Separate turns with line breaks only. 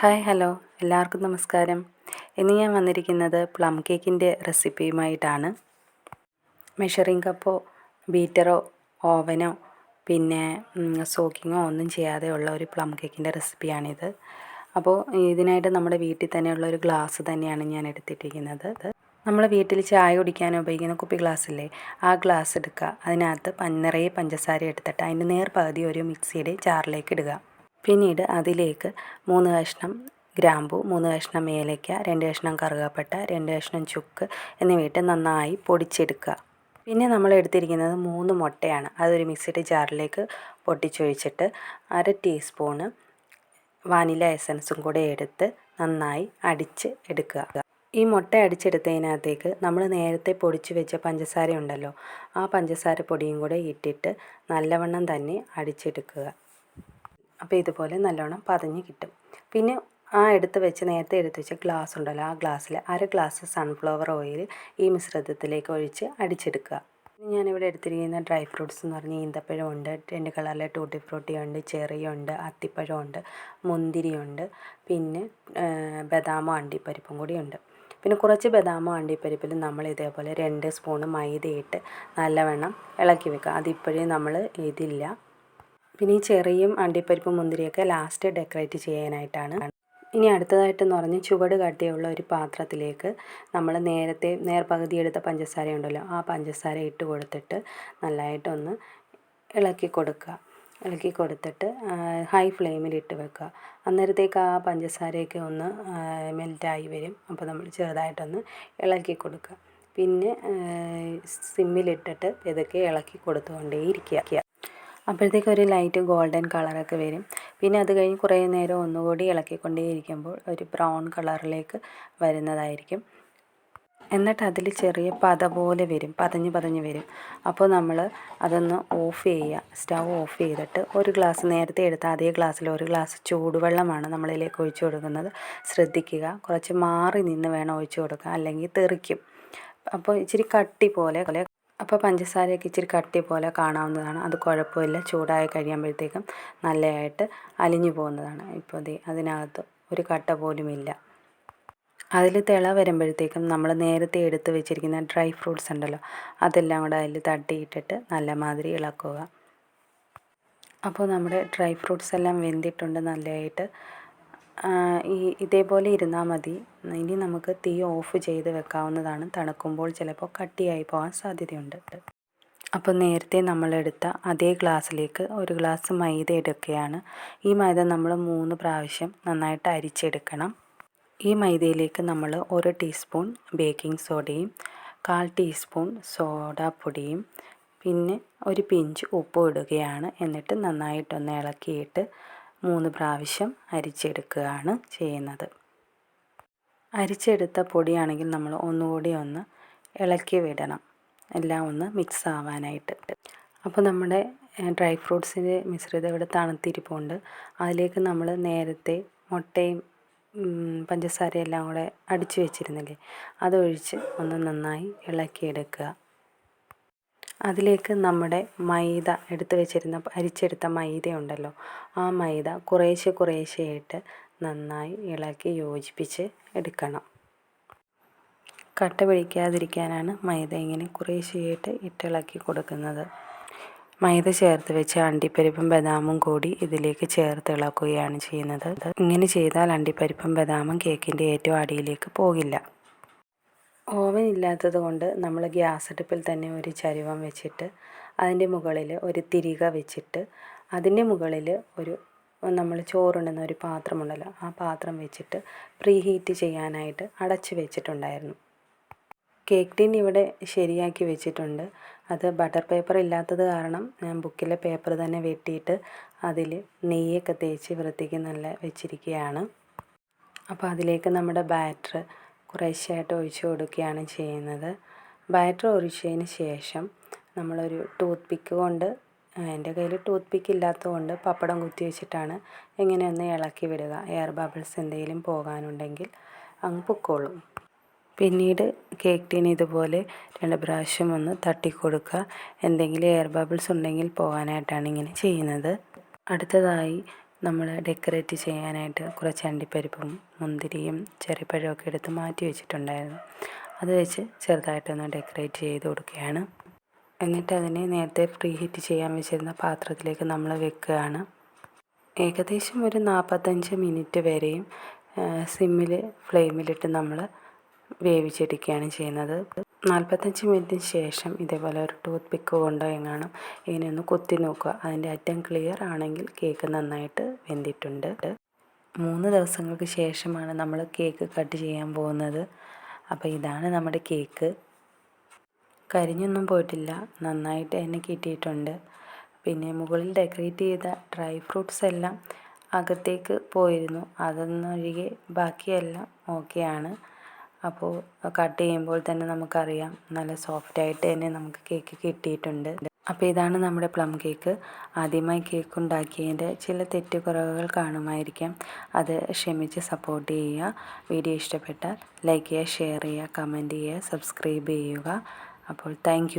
Hi hello. എല്ലാവർക്കും നമസ്കാരം. ഇന്ന് ഞാൻ വന്നിരിക്കുന്നത് പ്ലം കേക്കിന്റെ റെസിപ്പിയുമായിട്ടാണ്. മെഷറിംഗ് കപ്പോ ബീറ്ററോ ഓവനോ പിന്നെ സോക്കിങ്ങോ ഒന്നും ചെയ്യാതെ ഉള്ള ഒരു പ്ലം കേക്കിന്റെ റെസിപ്പിയാണിത്. അപ്പോൾ ഇതിനായിട്ട് നമ്മുടെ വീട്ടിൽ തന്നെയുള്ള ഒരു ഗ്ലാസ് തന്നെയാണ് ഞാൻ എടുത്തിട്ടിരിക്കുന്നത്. നമ്മൾ വീട്ടിൽ ചായ കുടിക്കാൻ ഉപയോഗിക്കുന്ന കുപ്പി ഗ്ലാസ് ഇല്ലേ ആ ഗ്ലാസ് എടുക്കുക. അതിനകത്ത് നിറയെ പഞ്ചസാര എടുത്തിട്ട് അതിന്റെ നേർ പകുതി ഒരു മിക്സിയുടെ ജാറിലേക്ക് ഇടുക. പിന്നീട് അതിലേക്ക് മൂന്ന് കഷ്ണം ഗ്രാമ്പു മൂന്ന് കഷ്ണം ഏലയ്ക്ക രണ്ട് കഷ്ണം കറുകപ്പട്ട രണ്ട് കഷ്ണം ചുക്ക് എന്നിവയിട്ട് നന്നായി പൊടിച്ചെടുക്കുക. പിന്നെ നമ്മൾ എടുത്തിരിക്കുന്നത് മൂന്ന് മുട്ടയാണ്. അതൊരു മിക്സിയുടെ ജാറിലേക്ക് പൊട്ടിച്ചൊഴിച്ചിട്ട് അര ടീസ്പൂണ് വാനില എസൻസും കൂടെ എടുത്ത് നന്നായി അടിച്ച് എടുക്കുക. ഈ മുട്ട അടിച്ചെടുത്തതിനകത്തേക്ക് നമ്മൾ നേരത്തെ പൊടിച്ച് വെച്ച പഞ്ചസാര ഉണ്ടല്ലോ ആ പഞ്ചസാര പൊടിയും കൂടെ ഇട്ടിട്ട് നല്ലവണ്ണം തന്നെ അടിച്ചെടുക്കുക. അപ്പോൾ ഇതുപോലെ നല്ലോണം പതഞ്ഞ് കിട്ടും. പിന്നെ ആ എടുത്ത് വെച്ച് നേരത്തെ എടുത്ത് വെച്ച ഗ്ലാസ് ഉണ്ടല്ലോ ആ ഗ്ലാസ്സിൽ അര ഗ്ലാസ് സൺഫ്ലവർ ഓയിൽ ഈ മിശ്രിതത്തിലേക്ക് ഒഴിച്ച് അടിച്ചെടുക്കുക. ഞാനിവിടെ എടുത്തിരിക്കുന്ന ഡ്രൈ ഫ്രൂട്ട്സ് എന്ന് പറഞ്ഞാൽ ഈന്തപ്പഴമുണ്ട് രണ്ട് കളറിലെ ടൂട്ടി ഫ്രൂട്ടി ഉണ്ട് ചെറിയുണ്ട് അത്തിപ്പഴമുണ്ട് മുന്തിരിയുണ്ട് പിന്നെ ബദാമോ അണ്ടിപ്പരിപ്പും കൂടി ഉണ്ട്. പിന്നെ കുറച്ച് ബദാമോ അണ്ടിപ്പരിപ്പിൽ നമ്മൾ ഇതേപോലെ രണ്ട് സ്പൂണ് മൈദയിട്ട് നല്ലവണ്ണം ഇളക്കി വെക്കുക. അതിപ്പോഴേ നമ്മൾ ഇതില്ല. പിന്നെ ഈ ചെറിയും അണ്ടിപ്പരിപ്പും മുന്തിരിയൊക്കെ ലാസ്റ്റ് ഡെക്കറേറ്റ് ചെയ്യാനായിട്ടാണ്. ഇനി അടുത്തതായിട്ടെന്ന് പറഞ്ഞ് ചുവട് കട്ടിയുള്ള ഒരു പാത്രത്തിലേക്ക് നമ്മൾ നേരത്തെ നേർപകുതി എടുത്ത പഞ്ചസാര ഉണ്ടല്ലോ ആ പഞ്ചസാര ഇട്ട് കൊടുത്തിട്ട് നല്ലതായിട്ടൊന്ന് ഇളക്കി കൊടുക്കുക. ഇളക്കി കൊടുത്തിട്ട് ഹൈ ഫ്ലെയിമിൽ ഇട്ട് വെക്കുക. അന്നേരത്തേക്ക് ആ പഞ്ചസാരയൊക്കെ ഒന്ന് മെൽറ്റായി വരും. അപ്പോൾ നമ്മൾ ചെറുതായിട്ടൊന്ന് ഇളക്കി കൊടുക്കുക. പിന്നെ സിമ്മിലിട്ടിട്ട് ഇതൊക്കെ ഇളക്കി കൊടുത്തുകൊണ്ടേ ഇരിക്കുക അപ്പോഴത്തേക്ക് ഒരു ലൈറ്റ് ഗോൾഡൻ കളറൊക്കെ വരും. പിന്നെ അത് കഴിഞ്ഞ് കുറേ നേരം ഒന്നുകൂടി ഇളക്കിക്കൊണ്ടേ ഇരിക്കുമ്പോൾ ഒരു ബ്രൗൺ കളറിലേക്ക് വരുന്നതായിരിക്കും. എന്നിട്ട് അതിൽ ചെറിയ പത പോലെ വരും പതഞ്ഞ് പതഞ്ഞ് വരും. അപ്പോൾ നമ്മൾ അതൊന്ന് ഓഫ് ചെയ്യുക. സ്റ്റവ് ഓഫ് ചെയ്തിട്ട് ഒരു ഗ്ലാസ് നേരത്തെ എടുത്ത അതേ ഗ്ലാസ്സിൽ ഒരു ഗ്ലാസ് ചൂടുവെള്ളമാണ് നമ്മളിലേക്ക് ഒഴിച്ചു കൊടുക്കുന്നത്. ശ്രദ്ധിക്കുക. കുറച്ച് മാറി നിന്ന് വേണം ഒഴിച്ചു കൊടുക്കുക അല്ലെങ്കിൽ തെറിക്കും. അപ്പോൾ ഇച്ചിരി കട്ടി പോലെ അപ്പോൾ പഞ്ചസാരയൊക്കെ ഇച്ചിരി കട്ടി പോലെ കാണാവുന്നതാണ്. അത് കുഴപ്പമില്ല. ചൂടായി കഴിയുമ്പോഴത്തേക്കും നല്ലതായിട്ട് അലിഞ്ഞു പോകുന്നതാണ്. ഇപ്പോൾ ദേ അതിനകത്ത് ഒരു കട്ട പോലുമില്ല അതിൽ തിള വരുമ്പോഴത്തേക്കും നമ്മൾ നേരത്തെ എടുത്ത് വെച്ചിരിക്കുന്ന ഡ്രൈ ഫ്രൂട്ട്സ് ഉണ്ടല്ലോ അതെല്ലാം കൂടെ അതിൽ തട്ടിയിട്ടിട്ട് നല്ല മാതിരി ഇളക്കുക. അപ്പോൾ നമ്മുടെ ഡ്രൈ ഫ്രൂട്ട്സ് എല്ലാം വെന്തിട്ടുണ്ട്. നല്ലതായിട്ട് ഈ ഇതേപോലെ ഇരുന്നാൽ മതി. ഇനി നമുക്ക് തീ ഓഫ് ചെയ്ത് വെക്കാവുന്നതാണ്. തണുക്കുമ്പോൾ ചിലപ്പോൾ കട്ടിയായി പോകാൻ സാധ്യതയുണ്ട്. അപ്പോൾ നേരത്തെ നമ്മളെടുത്ത അതേ ഗ്ലാസ്സിലേക്ക് ഒരു ഗ്ലാസ് മൈദ എടുക്കുകയാണ്. ഈ മൈദ നമ്മൾ മൂന്ന് പ്രാവശ്യം നന്നായിട്ട് അരിച്ചെടുക്കണം. ഈ മൈദയിലേക്ക് നമ്മൾ ഒരു ടീസ്പൂൺ ബേക്കിംഗ് സോഡയും കാൽ ടീസ്പൂൺ സോഡാപ്പൊടിയും പിന്നെ ഒരു പിഞ്ച് ഉപ്പും ഇടുകയാണ്. എന്നിട്ട് നന്നായിട്ടൊന്ന് ഇളക്കിയിട്ട് മൂന്ന് പ്രാവശ്യം അരിച്ചെടുക്കുകയാണ് ചെയ്യുന്നത്. അരിച്ചെടുത്ത പൊടിയാണെങ്കിൽ നമ്മൾ ഒന്നുകൂടി ഒന്ന് ഇളക്കി വിടണം. എല്ലാം ഒന്ന് മിക്സ് ആവാനായിട്ട്. അപ്പോൾ നമ്മുടെ ഡ്രൈ ഫ്രൂട്ട്സിന്റെ മിശ്രിതം ഇവിടെ തണുത്തിരിപ്പുണ്ട്. അതിലേക്ക് നമ്മൾ നേരത്തെ മുട്ടയും പഞ്ചസാരയും എല്ലാം കൂടെ അടിച്ചു വെച്ചിരുന്നില്ലേ അതൊഴിച്ച് ഒന്ന് നന്നായി ഇളക്കിയെടുക്കുക. അതിലേക്ക് നമ്മുടെ മൈദ എടുത്ത് വെച്ചിരുന്ന അരിച്ചെടുത്ത മൈദ ഉണ്ടല്ലോ ആ മൈദ കുറേശ്ശെ കുറേശ്ശെയായിട്ട് നന്നായി ഇളക്കി യോജിപ്പിച്ച് എടുക്കണം. കട്ട പിടിക്കാതിരിക്കാനാണ് മൈദ ഇങ്ങനെ കുറേശ്ശെയായിട്ട് ഇട്ടിളക്കി കൊടുക്കുന്നത്. മൈദ ചേർത്ത് വെച്ച് അണ്ടിപ്പരിപ്പും ബദാമും കൂടി ഇതിലേക്ക് ചേർത്ത് ഇളക്കുകയാണ് ചെയ്യുന്നത്. ഇങ്ങനെ ചെയ്താൽ അണ്ടിപ്പരിപ്പും ബദാമും കേക്കിന്റെ ഏറ്റവും അടിയിലേക്ക് പോകില്ല. ഓവൻ ഇല്ലാത്തത് കൊണ്ട് നമ്മൾ ഗ്യാസ് അടുപ്പിൽ തന്നെ ഒരു ചരുവം വെച്ചിട്ട് അതിന്റെ മുകളിൽ ഒരു തിരിക വെച്ചിട്ട് അതിന്റെ മുകളിൽ ഒരു നമ്മൾ ചോറുണ്ണുന്ന ഒരു പാത്രമുണ്ടല്ലോ ആ പാത്രം വെച്ചിട്ട് പ്രീ ഹീറ്റ് ചെയ്യാനായിട്ട് അടച്ച് വെച്ചിട്ടുണ്ടായിരുന്നു. കേക്ക് ടിൻ ഇവിടെ ശരിയാക്കി വെച്ചിട്ടുണ്ട്. അത് ബട്ടർ പേപ്പർ ഇല്ലാത്തത് കാരണം ഞാൻ ബുക്കിലെ പേപ്പർ തന്നെ വെട്ടിയിട്ട് അതിൽ നെയ്യൊക്കെ തേച്ച് വൃത്തിക്ക് നല്ല വെച്ചിരിക്കുകയാണ്. അപ്പോൾ അതിലേക്ക് നമ്മുടെ ബാറ്റർ കുറേശ്ശെയായിട്ട് ഒഴിച്ച് കൊടുക്കുകയാണ് ചെയ്യുന്നത്. ബാറ്റർ ഒഴിച്ചതിന് ശേഷം നമ്മളൊരു ടൂത്ത് പിക്ക് കൊണ്ട് എന്റെ കയ്യിൽ ടൂത്ത് പിക്ക് ഇല്ലാത്തതുകൊണ്ട് പപ്പടം കുത്തി വെച്ചിട്ടാണ് ഇങ്ങനെ ഒന്ന് ഇളക്കി വിടുക. എയർ ബബിൾസ് എന്തെങ്കിലും പോകാനുണ്ടെങ്കിൽ അങ്ങ് പൊക്കോളും. പിന്നീട് കേക്ക് ടീൻ ഇതുപോലെ രണ്ട് പ്രാവശ്യം ഒന്ന് തട്ടി കൊടുക്കുക എന്തെങ്കിലും എയർ ബബിൾസ് ഉണ്ടെങ്കിൽ പോകാനായിട്ടാണ് ഇങ്ങനെ ചെയ്യുന്നത്. അടുത്തതായി നമ്മൾ ഡെക്കറേറ്റ് ചെയ്യാനായിട്ട് കുറച്ച് അണ്ടിപ്പരിപ്പും മുന്തിരിയും ചെറിപ്പഴമൊക്കെ എടുത്ത് മാറ്റി വെച്ചിട്ടുണ്ടായിരുന്നു. അത് വെച്ച് ചെറുതായിട്ടൊന്ന് ഡെക്കറേറ്റ് ചെയ്ത് കൊടുക്കുകയാണ്. എന്നിട്ട് അതിനെ നേരത്തെ പ്രീ ഹീറ്റ് ചെയ്യാൻ വെച്ചിരുന്ന പാത്രത്തിലേക്ക് നമ്മൾ വെക്കുകയാണ്. ഏകദേശം ഒരു നാൽപ്പത്തഞ്ച് മിനിറ്റ് വരെയും സിമ്മിൽ ഫ്ലെയിമിലിട്ട് നമ്മൾ വേവിച്ചെടുക്കുകയാണ് ചെയ്യുന്നത്. നാൽപ്പത്തഞ്ച് മിനിറ്റിന് ശേഷം ഇതേപോലെ ഒരു ടൂത്ത് പിക്ക് കൊണ്ടോ എങ്ങാനും ഇങ്ങനെ ഒന്ന് കുത്തി നോക്കുക. അതിന്റെ അറ്റം ക്ലിയർ ആണെങ്കിൽ കേക്ക് നന്നായിട്ട് വെന്തിട്ടുണ്ട്. മൂന്ന് ദിവസങ്ങൾക്ക് ശേഷമാണ് നമ്മൾ കേക്ക് കട്ട് ചെയ്യാൻ പോകുന്നത്. അപ്പോൾ ഇതാണ് നമ്മുടെ കേക്ക് കരിഞ്ഞൊന്നും പോയിട്ടില്ല. നന്നായിട്ട് തന്നെ കിട്ടിയിട്ടുണ്ട്. പിന്നെ മുകളിൽ ഡെക്കറേറ്റ് ചെയ്ത ഡ്രൈ ഫ്രൂട്ട്സ് എല്ലാം അകത്തേക്ക് പോയിരുന്നു. അതൊന്നൊഴികെ ബാക്കിയെല്ലാം ഓക്കെയാണ് അപ്പോൾ കട്ട് ചെയ്യുമ്പോൾ തന്നെ നമുക്കറിയാം നല്ല സോഫ്റ്റ് ആയിട്ട് തന്നെ നമുക്ക് കേക്ക് കിട്ടിയിട്ടുണ്ട്. അപ്പോൾ ഇതാണ് നമ്മുടെ പ്ലം കേക്ക് ആദ്യമായി കേക്ക് ഉണ്ടാക്കിയതിന്റെ ചില തെറ്റുകുറവുകൾ കാണുമായിരിക്കാം. അത് ക്ഷമിച്ച് സപ്പോർട്ട് ചെയ്യുക. വീഡിയോ ഇഷ്ടപ്പെട്ടാൽ ലൈക്ക് ചെയ്യുക ഷെയർ ചെയ്യുക കമന്റ് ചെയ്യുക സബ്സ്ക്രൈബ് ചെയ്യുക. അപ്പോൾ താങ്ക്